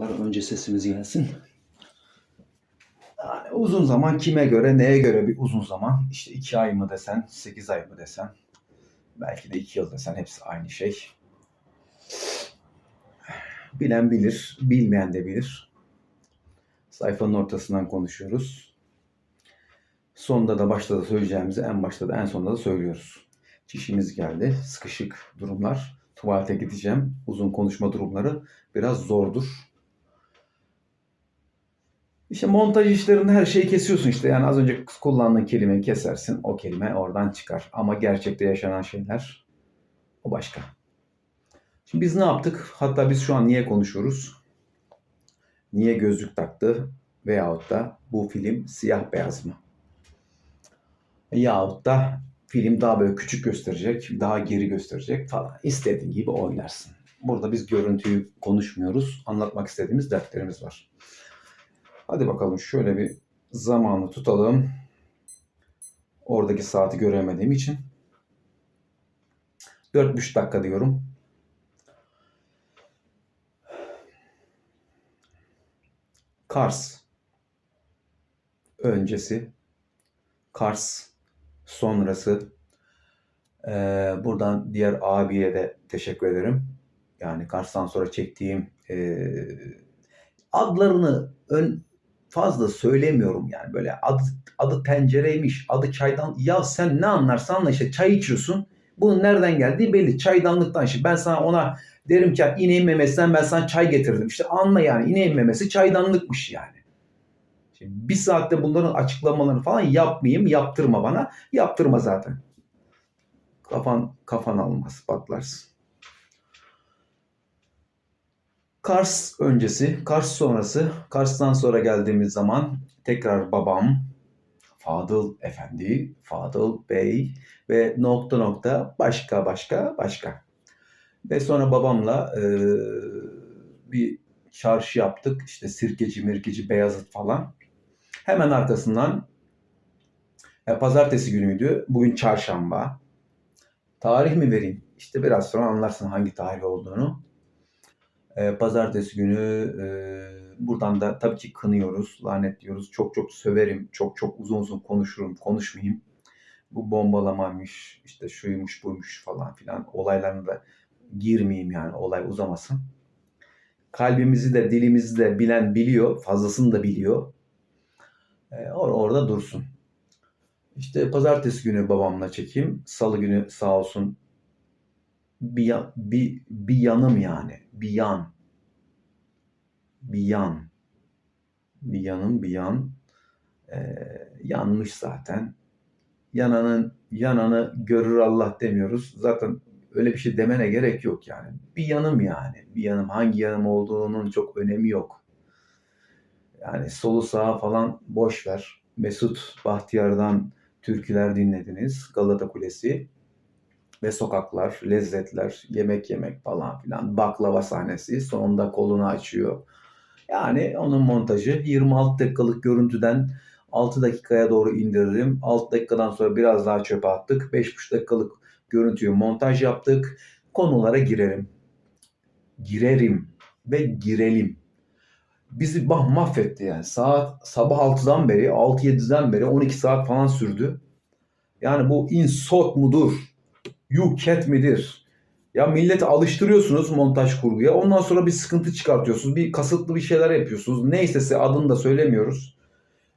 Merhabalar. Önce sesimiz gelsin. Yani uzun zaman kime göre, neye göre bir uzun zaman? İşte iki ay mı desen, sekiz ay mı desen, belki de iki yıl desen hepsi aynı şey. Bilen bilir, bilmeyen de bilir. Sayfanın ortasından konuşuyoruz. Sonda da başta da söyleyeceğimizi en başta da en sonda da söylüyoruz. Çişimiz geldi, sıkışık durumlar. Tuvalete gideceğim. Uzun konuşma durumları biraz zordur. İşte montaj işlerinde her şeyi kesiyorsun işte. Yani az önce kullandığın kelimeyi kesersin. O kelime oradan çıkar. Ama gerçekte yaşanan şeyler o başka. Şimdi biz ne yaptık? Hatta biz şu an niye konuşuyoruz? Niye gözlük taktı? Veyahut da bu film siyah beyaz mı? Yahut da film daha böyle küçük gösterecek, daha geri gösterecek falan. İstediğin gibi oynarsın. Burada biz görüntüyü konuşmuyoruz. Anlatmak istediğimiz dertlerimiz var. Hadi bakalım şöyle bir zamanı tutalım. Oradaki saati göremediğim için. 4,5 dakika diyorum. Kars öncesi, Kars sonrası. Ee, buradan diğer abiye de teşekkür ederim. Yani Kars'tan sonra çektiğim e, adlarını ön fazla söylemiyorum yani böyle adı, adı tencereymiş, adı çaydan. Ya sen ne anlarsan anla işte çay içiyorsun. Bunun nereden geldiği belli. Çaydanlıktan. Şimdi ben sana ona derim ki ineğin memesinden ben sana çay getirdim. İşte anla yani ineğin memesi çaydanlıkmış yani. Şimdi bir saatte bunların açıklamalarını falan yapmayayım. Yaptırma bana. Yaptırma zaten. Kafan kafan almaz. Patlarsın. Kars öncesi, Kars sonrası, Kars'tan sonra geldiğimiz zaman tekrar babam, Fadıl Efendi, Fadıl Bey ve nokta nokta başka başka başka. Ve sonra babamla e, bir çarşı yaptık. İşte Sirkeci, Mirkeci, Beyazıt falan. Hemen arkasından e, pazartesi günüydü. Bugün çarşamba. Tarih mi vereyim? İşte biraz sonra anlarsın hangi tarih olduğunu. E, pazartesi günü e, buradan da tabii ki kınıyoruz, lanetliyoruz. Çok çok söverim, çok çok uzun uzun konuşurum, konuşmayayım. Bu bombalamaymış, işte şuymuş buymuş falan filan olaylarına da girmeyeyim yani olay uzamasın. Kalbimizi de dilimizi de bilen biliyor, fazlasını da biliyor. E, or- orada dursun. İşte pazartesi günü babamla çekeyim. Salı günü sağ olsun bir, bir, bir yanım yani. Bir yan. Bir yan. Bir yanım bir yan. Ee, yanmış zaten. Yananın yananı görür Allah demiyoruz. Zaten öyle bir şey demene gerek yok yani. Bir yanım yani. Bir yanım hangi yanım olduğunun çok önemi yok. Yani solu sağa falan boş ver. Mesut Bahtiyar'dan türküler dinlediniz. Galata Kulesi ve sokaklar, lezzetler, yemek yemek falan filan. Baklava sahnesi sonunda kolunu açıyor. Yani onun montajı 26 dakikalık görüntüden 6 dakikaya doğru indirdim. 6 dakikadan sonra biraz daha çöpe attık. 5,5 dakikalık görüntüyü montaj yaptık. Konulara girerim. Girerim ve girelim. Bizi bah mahvetti yani. Saat sabah 6'dan beri, 6-7'den beri 12 saat falan sürdü. Yani bu insot mudur? Yuket midir? Ya milleti alıştırıyorsunuz montaj kurguya. Ondan sonra bir sıkıntı çıkartıyorsunuz. Bir kasıtlı bir şeyler yapıyorsunuz. Neyse adını da söylemiyoruz.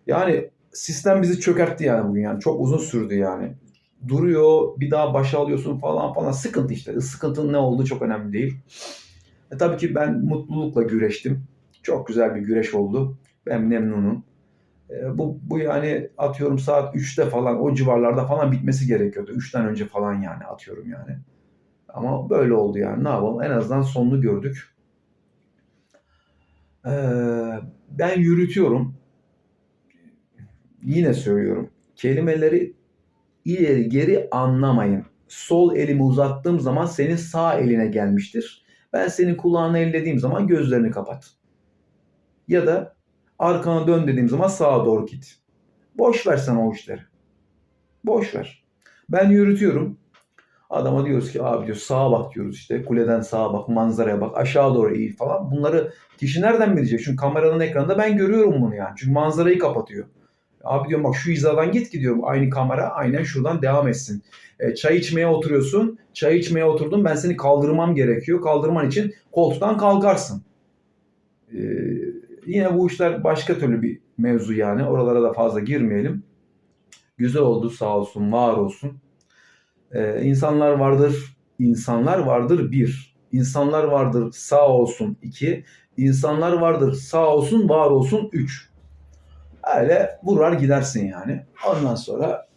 Yani sistem bizi çökertti yani bugün yani. Çok uzun sürdü yani. Duruyor, bir daha başa alıyorsun falan falan. Sıkıntı işte. Sıkıntının ne olduğu çok önemli değil. E, tabii ki ben mutlulukla güreştim. Çok güzel bir güreş oldu. Ben memnunum. E, bu, bu yani atıyorum saat 3'te falan o civarlarda falan bitmesi gerekiyordu. 3'ten önce falan yani atıyorum yani. Ama böyle oldu yani ne yapalım en azından sonunu gördük. E, ben yürütüyorum. Yine söylüyorum. Kelimeleri ileri geri anlamayın. Sol elimi uzattığım zaman senin sağ eline gelmiştir. Ben senin kulağını ellediğim zaman gözlerini kapat. Ya da arkana dön dediğim zaman sağa doğru git. Boş ver sen o işleri. Boş ver. Ben yürütüyorum. Adama diyoruz ki abi diyor sağa bak diyoruz işte. Kuleden sağa bak, manzaraya bak, aşağı doğru eğil falan. Bunları kişi nereden bilecek? Çünkü kameranın ekranında ben görüyorum bunu yani. Çünkü manzarayı kapatıyor. Abi diyorum bak şu hizadan git ki diyorum. Aynı kamera aynen şuradan devam etsin. E, çay içmeye oturuyorsun. Çay içmeye oturdun. Ben seni kaldırmam gerekiyor. Kaldırman için koltuktan kalkarsın. E, yine bu işler başka türlü bir mevzu yani. Oralara da fazla girmeyelim. Güzel oldu sağ olsun, var olsun. Ee, insanlar vardır, insanlar vardır bir. İnsanlar vardır sağ olsun iki. İnsanlar vardır sağ olsun, var olsun üç. Öyle vurar gidersin yani. Ondan sonra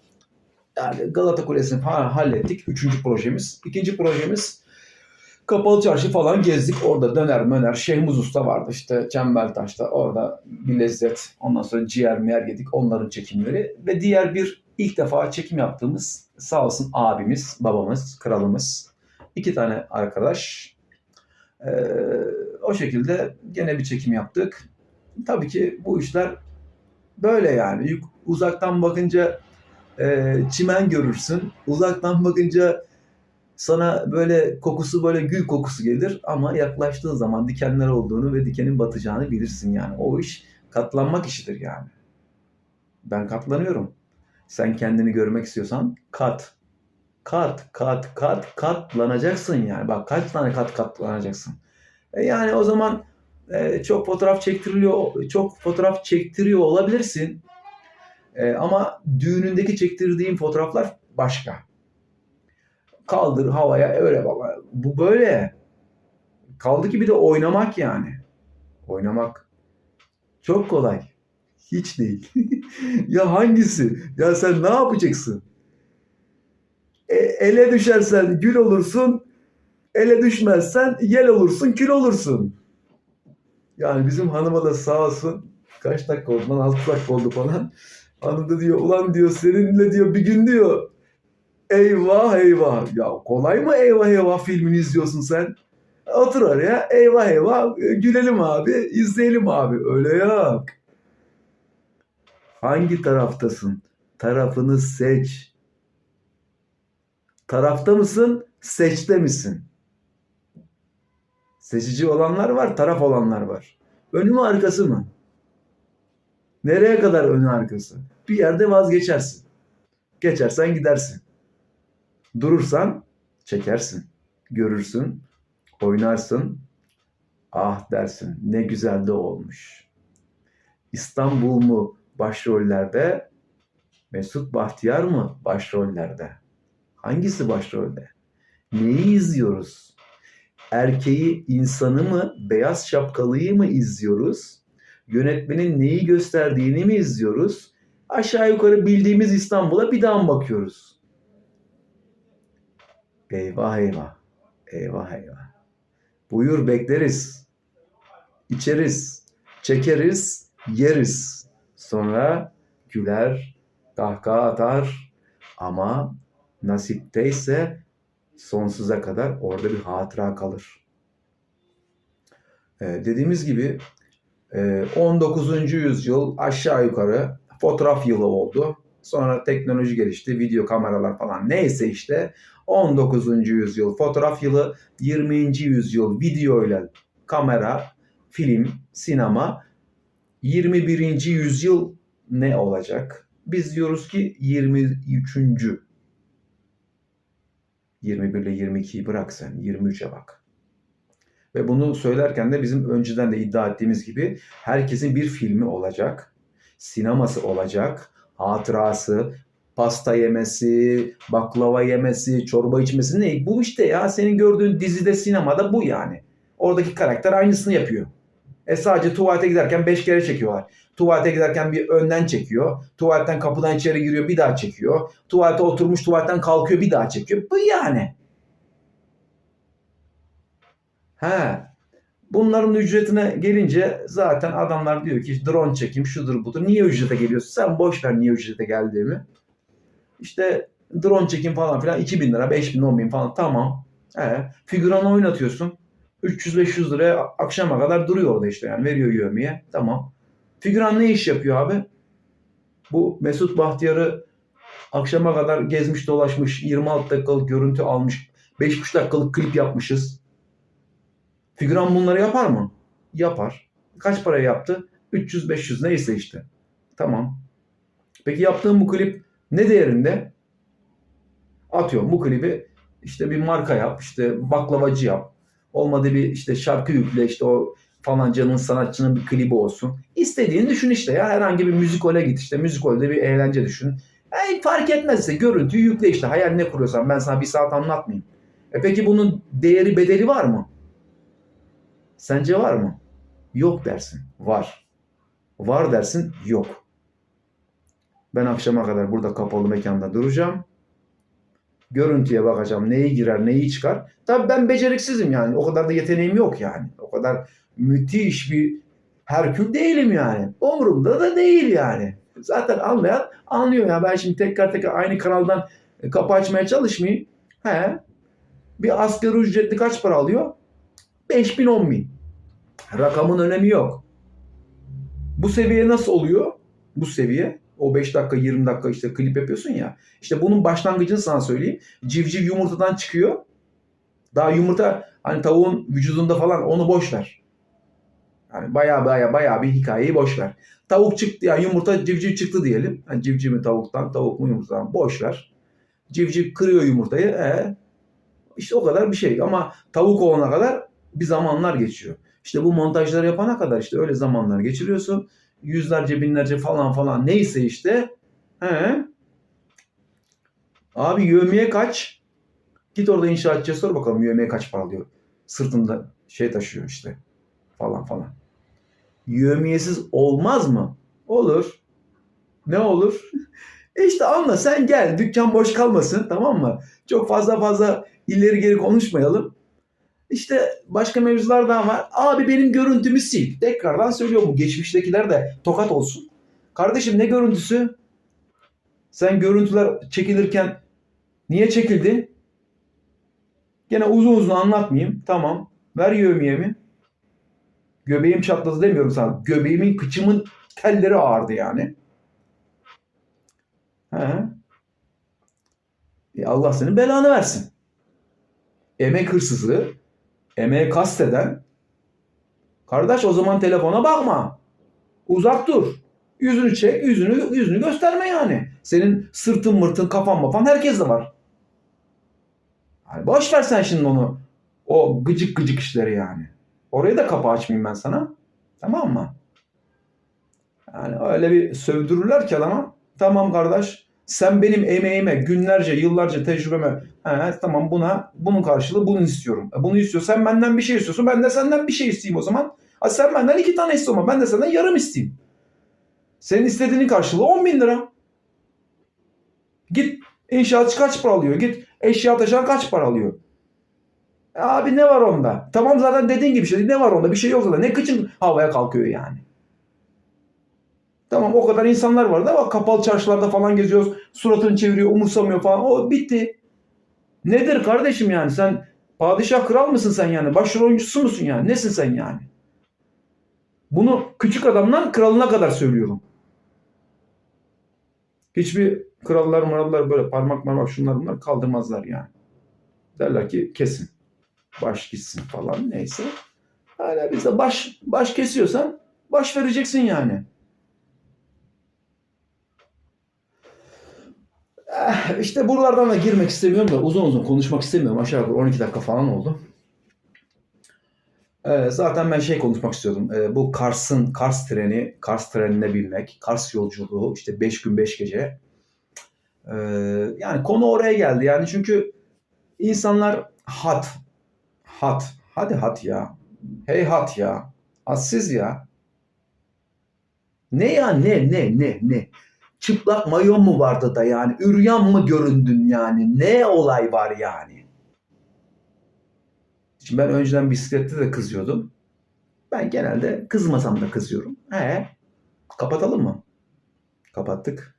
yani Galata Kulesi'ni falan hallettik. Üçüncü projemiz. İkinci projemiz Kapalı çarşı falan gezdik. Orada döner möner. Şehmuz Usta vardı işte Çembertaş'ta. Orada bir lezzet. Ondan sonra ciğer miyer yedik. Onların çekimleri. Ve diğer bir ilk defa çekim yaptığımız sağ olsun abimiz, babamız, kralımız. iki tane arkadaş. Ee, o şekilde gene bir çekim yaptık. Tabii ki bu işler böyle yani. Uzaktan bakınca e, çimen görürsün. Uzaktan bakınca sana böyle kokusu böyle gül kokusu gelir ama yaklaştığın zaman dikenler olduğunu ve dikenin batacağını bilirsin yani. O iş katlanmak işidir yani. Ben katlanıyorum. Sen kendini görmek istiyorsan kat. Kat, kat, kat, katlanacaksın yani. Bak kaç tane kat katlanacaksın. E yani o zaman e, çok fotoğraf çektiriliyor, çok fotoğraf çektiriyor olabilirsin. E, ama düğünündeki çektirdiğin fotoğraflar başka kaldır havaya öyle baba. Bu böyle. Kaldı ki bir de oynamak yani. Oynamak çok kolay. Hiç değil. ya hangisi? Ya sen ne yapacaksın? E, ele düşersen gül olursun. Ele düşmezsen yel olursun, kül olursun. Yani bizim hanıma da sağ olsun kaç dakika oldu lan 6 dakika oldu falan. Hanım da diyor ulan diyor seninle diyor bir gün diyor Eyvah eyvah. Ya kolay mı eyvah eyvah filmini izliyorsun sen? Otur oraya eyvah eyvah gülelim abi izleyelim abi. Öyle yok. Hangi taraftasın? Tarafını seç. Tarafta mısın? Seçte misin? Seçici olanlar var, taraf olanlar var. Önü mü arkası mı? Nereye kadar önü arkası? Bir yerde vazgeçersin. Geçersen gidersin. Durursan çekersin, görürsün, oynarsın. Ah dersin ne güzel de olmuş. İstanbul mu başrollerde, Mesut Bahtiyar mı başrollerde? Hangisi başrolde? Neyi izliyoruz? Erkeği, insanı mı, beyaz şapkalıyı mı izliyoruz? Yönetmenin neyi gösterdiğini mi izliyoruz? Aşağı yukarı bildiğimiz İstanbul'a bir daha mı bakıyoruz? Eyvah eyvah. Eyvah eyvah. Buyur bekleriz. İçeriz. Çekeriz. Yeriz. Sonra güler, kahkaha atar ama nasipteyse sonsuza kadar orada bir hatıra kalır. Ee, dediğimiz gibi e, 19. yüzyıl aşağı yukarı fotoğraf yılı oldu. Sonra teknoloji gelişti, video kameralar falan neyse işte 19. yüzyıl fotoğraf yılı, 20. yüzyıl video ile kamera, film, sinema, 21. yüzyıl ne olacak? Biz diyoruz ki 23. 21 ile 22'yi bırak sen, 23'e bak. Ve bunu söylerken de bizim önceden de iddia ettiğimiz gibi herkesin bir filmi olacak, sineması olacak, hatırası, pasta yemesi, baklava yemesi, çorba içmesi ne? Bu işte ya senin gördüğün dizide sinemada bu yani. Oradaki karakter aynısını yapıyor. E sadece tuvalete giderken 5 kere çekiyorlar. Tuvalete giderken bir önden çekiyor. Tuvaletten kapıdan içeri giriyor bir daha çekiyor. Tuvalete oturmuş tuvaletten kalkıyor bir daha çekiyor. Bu yani. He. Bunların ücretine gelince zaten adamlar diyor ki drone çekim şudur budur. Niye ücrete geliyorsun? Sen boş ver niye ücrete geldiğimi. İşte drone çekim falan filan 2000 lira, 5000, 10 bin falan tamam. He. Figüran oynatıyorsun. 300-500 liraya akşama kadar duruyor orada işte yani veriyor yövmeye. Tamam. Figüran ne iş yapıyor abi? Bu Mesut Bahtiyar'ı Akşama kadar gezmiş dolaşmış. 26 dakikalık görüntü almış. 5,5 dakikalık klip yapmışız. Figüran bunları yapar mı? Yapar. Kaç para yaptı? 300-500 neyse işte. Tamam. Peki yaptığım bu klip ne değerinde? Atıyorum bu klibi işte bir marka yap, işte baklavacı yap. Olmadı bir işte şarkı yükle, işte o falancanın sanatçının bir klibi olsun. İstediğini düşün işte ya. Herhangi bir müzikole git işte. Müzikolde bir eğlence düşün. Yani fark etmezse görüntüyü yükle işte. Hayal ne kuruyorsan ben sana bir saat anlatmayayım. E peki bunun değeri bedeli var mı? Sence var mı? Yok dersin. Var. Var dersin. Yok. Ben akşama kadar burada kapalı mekanda duracağım. Görüntüye bakacağım. Neyi girer, neyi çıkar. Tabii ben beceriksizim yani. O kadar da yeteneğim yok yani. O kadar müthiş bir Herkül değilim yani. Umurumda da değil yani. Zaten anlayan anlıyor ya. Ben şimdi tekrar tekrar aynı kanaldan e, kapı açmaya çalışmayayım. He. Bir asgari ücretli kaç para alıyor? 5 bin 10 bin. Rakamın önemi yok. Bu seviye nasıl oluyor? Bu seviye o 5 dakika 20 dakika işte klip yapıyorsun ya. İşte bunun başlangıcını sana söyleyeyim. Civciv yumurtadan çıkıyor. Daha yumurta hani tavuğun vücudunda falan onu boş ver. Yani baya baya baya bir hikayeyi boş ver. Tavuk çıktı ya yumurta civciv çıktı diyelim. Yani civciv mi tavuktan tavuk mu yumurtadan boş ver. Civciv kırıyor yumurtayı. E, işte o kadar bir şey. Ama tavuk olana kadar bir zamanlar geçiyor. İşte bu montajları yapana kadar işte öyle zamanlar geçiriyorsun. Yüzlerce binlerce falan falan neyse işte. He. Abi yövmiye kaç? Git orada inşaatçıya sor bakalım yövmiye kaç para alıyor. Sırtında şey taşıyor işte falan falan. Yövmiyesiz olmaz mı? Olur. Ne olur? E işte anla sen gel dükkan boş kalmasın tamam mı? Çok fazla fazla ileri geri konuşmayalım. İşte başka mevzular daha var. Abi benim görüntümü sil. Tekrardan söylüyorum bu geçmiştekiler de tokat olsun. Kardeşim ne görüntüsü? Sen görüntüler çekilirken niye çekildin? Gene uzun uzun anlatmayayım. Tamam. Ver yövmiyemi. Göbeğim çatladı demiyorum sana. Göbeğimin kıçımın telleri ağırdı yani. He. E Allah senin belanı versin. Emek hırsızı, emeğe kasteden kardeş o zaman telefona bakma. Uzak dur. Yüzünü çek, yüzünü yüzünü gösterme yani. Senin sırtın mırtın, kafan mafan herkes de var. Yani boş ver sen şimdi onu. O gıcık gıcık işleri yani. Orayı da kapı açmayayım ben sana. Tamam mı? Yani öyle bir sövdürürler ki adama. Tamam kardeş. Sen benim emeğime, günlerce, yıllarca tecrübeme he, tamam buna bunun karşılığı bunu istiyorum. E, bunu istiyor. Sen benden bir şey istiyorsun. Ben de senden bir şey isteyeyim o zaman. Ha, sen benden iki tane ama ben de senden yarım isteyeyim. Senin istediğinin karşılığı 10 bin lira. Git inşaatçı kaç para alıyor? Git eşya taşıyan kaç para alıyor? E abi ne var onda? Tamam zaten dediğin gibi şey. Ne var onda? Bir şey yok zaten. Ne kıçın havaya kalkıyor yani. Tamam o kadar insanlar var da bak kapalı çarşılarda falan geziyoruz. Suratını çeviriyor, umursamıyor falan. O bitti. Nedir kardeşim yani? Sen padişah kral mısın sen yani? Başrol oyuncusu musun yani? Nesin sen yani? Bunu küçük adamdan kralına kadar söylüyorum. Hiçbir krallar mırallar böyle parmak parmak şunlar bunlar kaldırmazlar yani. Derler ki kesin. Baş gitsin falan neyse. Hala bizde baş, baş kesiyorsan baş vereceksin yani. İşte buralardan da girmek istemiyorum da uzun uzun konuşmak istemiyorum. Aşağı yukarı 12 dakika falan oldu. Ee, zaten ben şey konuşmak istiyordum. Ee, bu Kars'ın, Kars treni, Kars trenine binmek, Kars yolculuğu işte 5 gün 5 gece. Ee, yani konu oraya geldi. Yani çünkü insanlar hat, hat, hadi hat ya. Hey hat ya. Hassiz ya. Ne ya ne ne ne ne. Çıplak mayon mu vardı da yani? Üryan mı göründün yani? Ne olay var yani? Şimdi ben önceden bisiklette de kızıyordum. Ben genelde kızmasam da kızıyorum. He. Kapatalım mı? Kapattık.